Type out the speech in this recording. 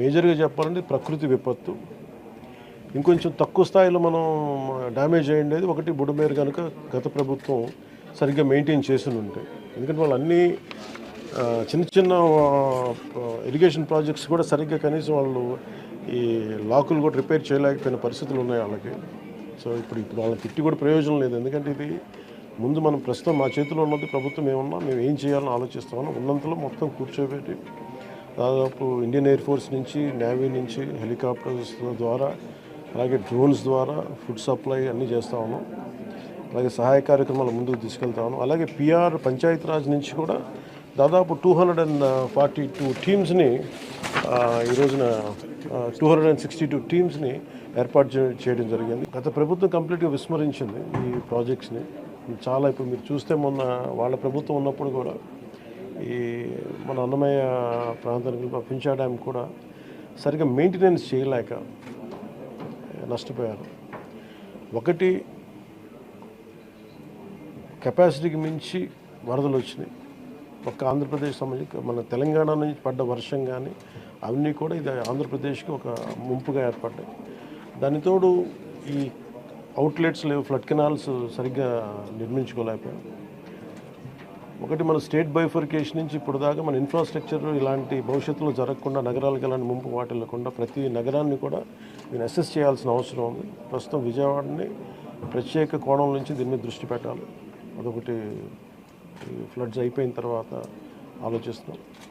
మేజర్గా చెప్పాలంటే ప్రకృతి విపత్తు. ఇంకొంచెం తక్కువ స్థాయిలో మనం డ్యామేజ్ అయ్యేది ఒకటి బుడమేరు కనుక గత ప్రభుత్వం సరిగ్గా మెయింటైన్ చేసి ఉంటే. ఎందుకంటే వాళ్ళు అన్ని చిన్న చిన్న ఇరిగేషన్ ప్రాజెక్ట్స్ కూడా సరిగ్గా కనీసం వాళ్ళు ఈ లాకులు కూడా రిపేర్ చేయలేకపోయిన పరిస్థితులు ఉన్నాయి వాళ్ళకి. సో ఇప్పుడు ఇప్పుడు వాళ్ళని తిట్టి కూడా ప్రయోజనం లేదు. ఎందుకంటే ఇది ముందు మనం ప్రస్తుతం మా చేతిలో ఉన్నది ప్రభుత్వం ఏమన్నా మేము ఏం చేయాలని ఆలోచిస్తామని ఉన్నంతలో మొత్తం కూర్చోబెట్టి దాదాపు ఇండియన్ ఎయిర్ ఫోర్స్ నుంచి నేవీ నుంచి హెలికాప్టర్స్ ద్వారా అలాగే డ్రోన్స్ ద్వారా ఫుడ్ సప్లై అన్నీ చేస్తా ఉన్నాం. అలాగే సహాయ కార్యక్రమాలు ముందుకు తీసుకెళ్తా ఉన్నాం. అలాగే పిఆర్ పంచాయతీరాజ్ నుంచి కూడా దాదాపు two hundred and forty two టీమ్స్ని ఈ రోజున two hundred and sixty two టీమ్స్ని ఏర్పాటు చేయడం జరిగింది. గత ప్రభుత్వం కంప్లీట్గా విస్మరించింది ఈ ప్రాజెక్ట్స్ని. చాలా ఇప్పుడు మీరు చూస్తే మొన్న వాళ్ళ ప్రభుత్వం ఉన్నప్పుడు కూడా ఈ మన అన్నమయ్య ప్రాంతానికి పించా డ్యామ్ కూడా సరిగ్గా మెయింటెనెన్స్ చేయలేక నష్టపోయారు. ఒకటి కెపాసిటీకి మించి వరదలు వచ్చినాయి. ఒక్క ఆంధ్రప్రదేశ్ సంబంధించి మన తెలంగాణ నుంచి పడ్డ వర్షం కానీ అవన్నీ కూడా ఇది ఆంధ్రప్రదేశ్కి ఒక ముంపుగా ఏర్పడ్డాయి. దానితోడు ఈ అవుట్లెట్స్ లేవు ఫ్లడ్ కెనాల్స్ సరిగ్గా నిర్మించుకోలేకపోయాం. ఒకటి మన స్టేట్ బైఫర్కేషన్ నుంచి ఇప్పుడు దాకా మన ఇన్ఫ్రాస్ట్రక్చర్ ఇలాంటి భవిష్యత్తులో జరగకుండా నగరాలకు ఎలాంటి ముంపు వాటిల్లకుండా ప్రతి నగరాన్ని కూడా నేను అసెస్ చేయాల్సిన అవసరం ఉంది. ప్రస్తుతం విజయవాడని ప్రత్యేక కోణం నుంచి దీని మీద దృష్టి పెట్టాలి. అదొకటి ఫ్లడ్స్ అయిపోయిన తర్వాత ఆలోచిస్తున్నాం.